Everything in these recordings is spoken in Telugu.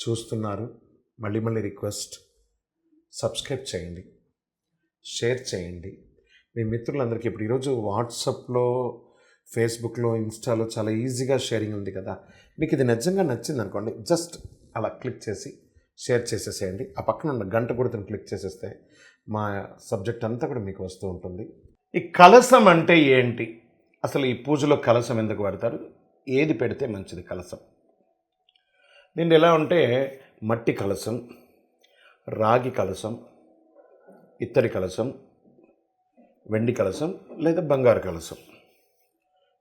చూస్తున్నారు. మళ్ళీ మళ్ళీ రిక్వెస్ట్ సబ్స్క్రైబ్ చేయండి. షేర్ చేయండి. మీ మిత్రులందరికీ ఇప్పుడు ఈరోజు వాట్సాప్లో ఫేస్బుక్లో ఇన్స్టాలో చాలా ఈజీగా షేరింగ్ ఉంది కదా. మీకు ఇది నిజంగా నచ్చింది అనుకోండి జస్ట్ అలా క్లిక్ చేసి షేర్ చేసేసేయండి. ఆ పక్కన ఉన్న గంట గుర్తుని క్లిక్ చేసేస్తే మా సబ్జెక్ట్ అంతా కూడా మీకు వస్తూ ఉంటుంది. ఈ కలసం అంటే ఏంటి? అసలు ఈ పూజలో కలసం ఎందుకు వాడతారు? ఏది పెడితే మంచిది కలసం దీన్ని ఎలా ఉంటే మట్టి కలసం రాగి కలసం ఇత్తడి కలసం వెండి కలసం లేదా బంగారు కలసం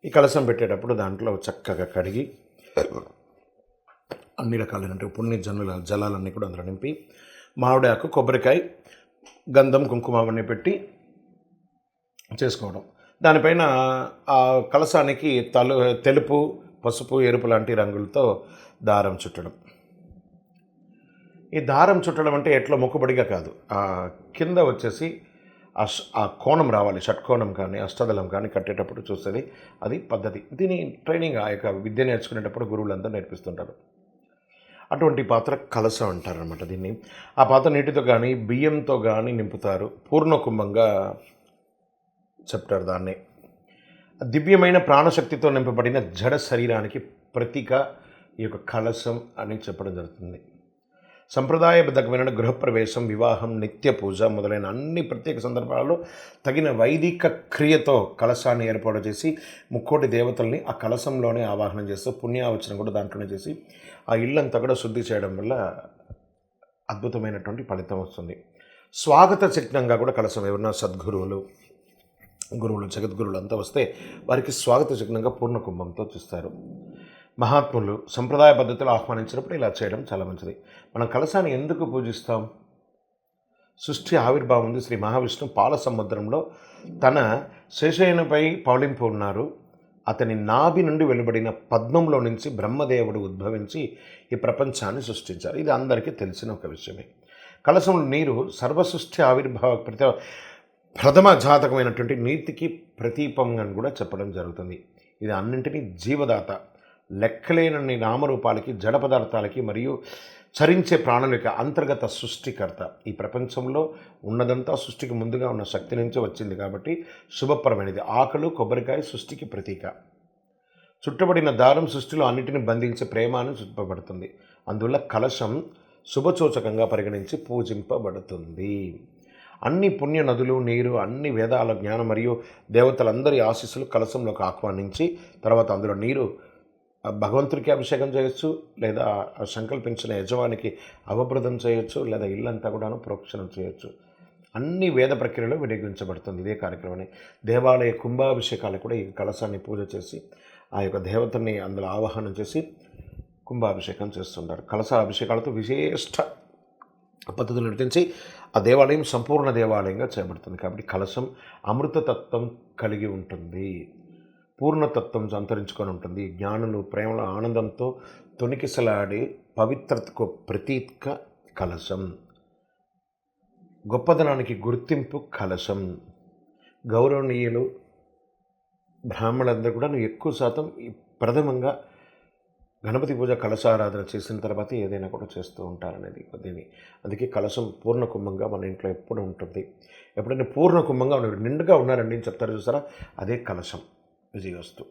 ఈ కలసం పెట్టేటప్పుడు దాంట్లో చక్కగా కడిగి అన్ని రకాలైన పుణ్య జనుల జలాలన్నీ కూడా అందులో నింపి మామిడి ఆకు కొబ్బరికాయ గంధం కుంకుమ అవన్నీ పెట్టి చేసుకోవడం. దానిపైన ఆ కలసానికి తలు తెలుపు పసుపు ఎరుపు లాంటి రంగులతో దారం చుట్టడం. ఈ దారం చుట్టడం అంటే ఎట్లా మొక్కుబడిగా కాదు. కింద వచ్చేసి ఆ ష్- ఆ కోణం రావాలి. షట్కోణం కానీ అష్టదళం కానీ కట్టేటప్పుడు చూస్తుంది అది పద్ధతి. దీని ట్రైనింగ్ ఆ యొక్క విద్య నేర్చుకునేటప్పుడు గురువులందరూ నేర్పిస్తుంటారు. అటువంటి పాత్ర కలసం అంటారనమాట దీన్ని. ఆ పాత్ర నీటితో కానీ బియ్యంతో కానీ నింపుతారు. పూర్ణకుంభంగా చెప్తారు దాన్ని. దివ్యమైన ప్రాణశక్తితో నింపబడిన జడ శరీరానికి ప్రతీక ఈ యొక్క కలసం అని చెప్పడం జరుగుతుంది. సంప్రదాయబద్ధమైన గృహప్రవేశం వివాహం నిత్య పూజ మొదలైన అన్ని ప్రత్యేక సందర్భాలలో తగిన వైదిక క్రియతో కలశాన్ని ఏర్పాటు చేసి ముక్కోటి దేవతల్ని ఆ కలశంలోనే ఆవాహనం చేస్తూ పుణ్యావచనం కూడా దాంట్లోనే చేసి ఆ ఇల్లంతా కూడా శుద్ధి చేయడం వల్ల అద్భుతమైనటువంటి ఫలితం వస్తుంది. స్వాగత చిహ్నంగా కూడా కలశం. ఎవరన్నా సద్గురువులు గురువులు జగద్గురువులు అంతా వస్తే వారికి స్వాగత చిహ్నంగా పూర్ణ కుంభంతో చూస్తారు. మహాత్ములు సంప్రదాయ పద్ధతిలో ఆహ్వానించినప్పుడు ఇలా చేయడం చాలా మంచిది. మనం కలశాన్ని ఎందుకు పూజిస్తాం? సృష్టి ఆవిర్భావం ఉంది. శ్రీ మహావిష్ణు పాల సముద్రంలో తన శేషయ్యనపై పౌలింపు ఉన్నారు. అతని నాభి నుండి వెలువడిన పద్మంలో నుంచి బ్రహ్మదేవుడు ఉద్భవించి ఈ ప్రపంచాన్ని సృష్టించారు. ఇది అందరికీ తెలిసిన ఒక విషయమే. కలశంలో నీరు సర్వసృష్టి ఆవిర్భావ ప్రతి ప్రథమ జాతకమైనటువంటి నీతికి ప్రతీపంగా కూడా చెప్పడం జరుగుతుంది. ఇది అన్నింటినీ జీవదాత లెక్కలేనన్ని నామరూపాలకి జడ పదార్థాలకి మరియు చరించే ప్రాణుల అంతర్గత సృష్టికర్త. ఈ ప్రపంచంలో ఉన్నదంతా సృష్టికి ముందుగా ఉన్న శక్తి నుంచి వచ్చింది కాబట్టి శుభప్రమైనది. ఆకలు కొబ్బరికాయ సృష్టికి ప్రతీక. చుట్టబడిన దారం సృష్టిలో అన్నిటిని బంధించే ప్రేమాన్ని చూపబడుతుంది అందువల్ల కలశం శుభసూచకంగా పరిగణించి పూజింపబడుతుంది. అన్ని పుణ్య నదులు నీరు అన్ని వేదాల జ్ఞానం మరియు దేవతలందరి ఆశీస్సులు కలశంలోకి ఆహ్వానించి తర్వాత అందులో నీరు భగవంతుడికి అభిషేకం చేయొచ్చు లేదా సంకల్పించిన యజమానికి అవప్రదం చేయొచ్చు లేదా ఇల్లంతా కూడాను ప్రోక్షణం చేయొచ్చు. అన్ని వేద ప్రక్రియలో వినియోగించబడుతుంది ఇదే కార్యక్రమాన్ని. దేవాలయ కుంభాభిషేకాలు కూడా ఈ కలశాన్ని పూజ చేసి ఆ యొక్క దేవతని అందులో ఆవాహనం చేసి కుంభాభిషేకం చేస్తుంటారు. కలశ అభిషేకాలతో విశేష్ట పద్ధతులు నడిపించి ఆ దేవాలయం సంపూర్ణ దేవాలయంగా చేయబడుతుంది. కాబట్టి కలశం అమృతతత్వం కలిగి ఉంటుంది. పూర్ణతత్వం అంతరించుకొని ఉంటుంది. జ్ఞానులు ప్రేమల ఆనందంతో తొణికిసలాడే పవిత్రతకు ప్రతీక కలశం. గొప్పదనానికి గుర్తింపు కలశం. గౌరవనీయులు బ్రాహ్మణులందరూ కూడా ఎక్కువ శాతం ప్రథమంగా గణపతి పూజ కలశారాధన చేసిన తర్వాత ఏదైనా కూడా చేస్తూ ఉంటారనేది దీన్ని అందుకే కలశం పూర్ణ కుంభంగా మన ఇంట్లో ఎప్పుడు ఉంటుంది. ఎప్పుడైనా పూర్ణ కుంభంగా ఉన్న నిండుగా ఉన్నారండి అని చెప్తారు చూసారా? అదే కలశం విజయవస్తు.